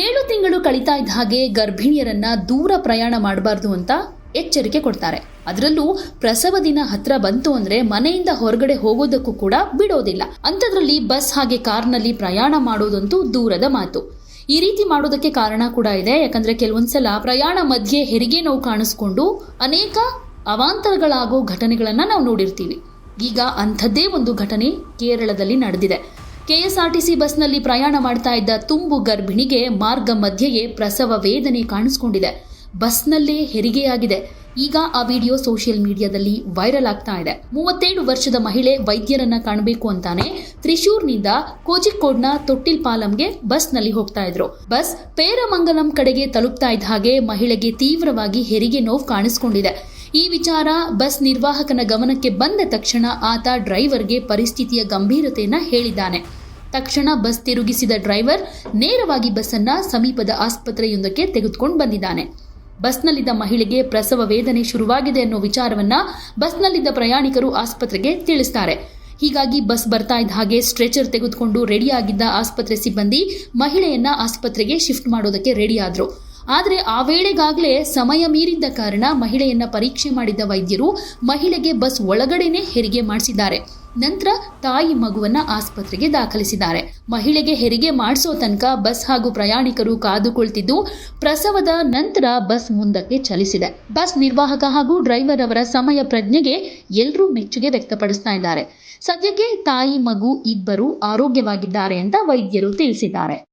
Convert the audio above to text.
ಏಳು ತಿಂಗಳು ಕಳೀತಾ ಇದ್ದ ಹಾಗೆ ಗರ್ಭಿಣಿಯರನ್ನ ದೂರ ಪ್ರಯಾಣ ಮಾಡಬಾರ್ದು ಅಂತ ಎಚ್ಚರಿಕೆ ಕೊಡ್ತಾರೆ. ಅದರಲ್ಲೂ ಪ್ರಸವ ದಿನ ಹತ್ರ ಬಂತು ಅಂದ್ರೆ ಮನೆಯಿಂದ ಹೊರಗಡೆ ಹೋಗೋದಕ್ಕೂ ಕೂಡ ಬಿಡೋದಿಲ್ಲ. ಅಂಥದ್ರಲ್ಲಿ ಬಸ್ ಹಾಗೆ ಕಾರ್ನಲ್ಲಿ ಪ್ರಯಾಣ ಮಾಡೋದಂತೂ ದೂರದ ಮಾತು. ಈ ರೀತಿ ಮಾಡೋದಕ್ಕೆ ಕಾರಣ ಕೂಡ ಇದೆ. ಯಾಕಂದ್ರೆ ಕೆಲವೊಂದ್ಸಲ ಪ್ರಯಾಣ ಮಧ್ಯೆ ಹೆರಿಗೆ ನೋವು ಕಾಣಿಸ್ಕೊಂಡು ಅನೇಕ ಅವಾಂತರಗಳಾಗೋ ಘಟನೆಗಳನ್ನ ನಾವು ನೋಡಿರ್ತೀವಿ. ಈಗ ಅಂಥದ್ದೇ ಒಂದು ಘಟನೆ ಕೇರಳದಲ್ಲಿ ನಡೆದಿದೆ. ಕೆಎಸ್ಆರ್ಟಿಸಿ ಬಸ್ನಲ್ಲಿ ಪ್ರಯಾಣ ಮಾಡ್ತಾ ಇದ್ದ ತುಂಬು ಗರ್ಭಿಣಿಗೆ ಮಾರ್ಗ ಮಧ್ಯೆಯೇ ಪ್ರಸವ ವೇದನೆ ಕಾಣಿಸ್ಕೊಂಡಿದೆ. ಬಸ್ನಲ್ಲೇ ಹೆರಿಗೆಯಾಗಿದೆ. ಈಗ ಆ ವಿಡಿಯೋ ಸೋಷಿಯಲ್ ಮೀಡಿಯಾದಲ್ಲಿ ವೈರಲ್ ಆಗ್ತಾ ಇದೆ. ಮೂವತ್ತೇಳು ವರ್ಷದ ಮಹಿಳೆ ವೈದ್ಯರನ್ನ ಕಾಣಬೇಕು ಅಂತಾನೆ ತ್ರಿಶೂರ್ನಿಂದ ಕೋಜಿಕೋಡ್ನ ತೊಟ್ಟಿಲ್ ಪಾಲಂಗೆ ಬಸ್ನಲ್ಲಿ ಹೋಗ್ತಾ ಇದ್ರು. ಬಸ್ ಪೇರಮಂಗಲಂ ಕಡೆಗೆ ತಲುಪ್ತಾ ಇದ್ದ ಹಾಗೆ ಮಹಿಳೆಗೆ ತೀವ್ರವಾಗಿ ಹೆರಿಗೆ ನೋವು ಕಾಣಿಸ್ಕೊಂಡಿದೆ. ಈ ವಿಚಾರ ಬಸ್ ನಿರ್ವಾಹಕನ ಗಮನಕ್ಕೆ ಬಂದ ತಕ್ಷಣ ಆತ ಡ್ರೈವರ್ಗೆ ಪರಿಸ್ಥಿತಿಯ ಗಂಭೀರತೆಯನ್ನು ಹೇಳಿದ್ದಾನೆ. ತಕ್ಷಣ ಬಸ್ ತಿರುಗಿಸಿದ ಡ್ರೈವರ್ ನೇರವಾಗಿ ಬಸ್ಸನ್ನ ಸಮೀಪದ ಆಸ್ಪತ್ರೆಯೊಂದಕ್ಕೆ ತೆಗೆದುಕೊಂಡು ಬಂದಿದ್ದಾನೆ. ಬಸ್ನಲ್ಲಿದ್ದ ಮಹಿಳೆಗೆ ಪ್ರಸವ ವೇದನೆ ಶುರುವಾಗಿದೆ ಅನ್ನೋ ವಿಚಾರವನ್ನ ಬಸ್ನಲ್ಲಿದ್ದ ಪ್ರಯಾಣಿಕರು ಆಸ್ಪತ್ರೆಗೆ ತಿಳಿಸ್ತಾರೆ. ಹೀಗಾಗಿ ಬಸ್ ಬರ್ತಾ ಇದ್ದ ಹಾಗೆ ಸ್ಟ್ರೆಚರ್ ತೆಗೆದುಕೊಂಡು ರೆಡಿಯಾಗಿದ್ದ ಆಸ್ಪತ್ರೆ ಸಿಬ್ಬಂದಿ ಮಹಿಳೆಯನ್ನ ಆಸ್ಪತ್ರೆಗೆ ಶಿಫ್ಟ್ ಮಾಡೋದಕ್ಕೆ ರೆಡಿ ಆದ್ರು ಆದರೆ ಆ ವೇಳೆಗಾಗಲೇ ಸಮಯ ಮೀರಿದ್ದ ಕಾರಣ ಮಹಿಳೆಯನ್ನ ಪರೀಕ್ಷೆ ಮಾಡಿದ್ದ ವೈದ್ಯರು ಮಹಿಳೆಗೆ ಬಸ್ ಒಳಗಡೆನೆ ಹೆರಿಗೆ ಮಾಡಿಸಿದ್ದಾರೆ. ನಂತರ ತಾಯಿ ಮಗುವನ್ನ ಆಸ್ಪತ್ರೆಗೆ ದಾಖಲಿಸಿದ್ದಾರೆ. ಮಹಿಳೆಗೆ ಹೆರಿಗೆ ಮಾಡಿಸೋ ತನಕ ಬಸ್ ಹಾಗೂ ಪ್ರಯಾಣಿಕರು ಕಾದು ಕುಳಿತಿದ್ದು ಪ್ರಸವದ ನಂತರ ಬಸ್ ಮುಂದಕ್ಕೆ ಚಲಿಸಿದೆ. ಬಸ್ ನಿರ್ವಾಹಕ ಹಾಗೂ ಡ್ರೈವರ್ ಅವರ ಸಮಯ ಪ್ರಜ್ಞೆಗೆ ಎಲ್ಲರೂ ಮೆಚ್ಚುಗೆ ವ್ಯಕ್ತಪಡಿಸ್ತಾ ಇದ್ದಾರೆ. ಸದ್ಯಕ್ಕೆ ತಾಯಿ ಮಗು ಇಬ್ಬರು ಆರೋಗ್ಯವಾಗಿದ್ದಾರೆ ಅಂತ ವೈದ್ಯರು ತಿಳಿಸಿದ್ದಾರೆ.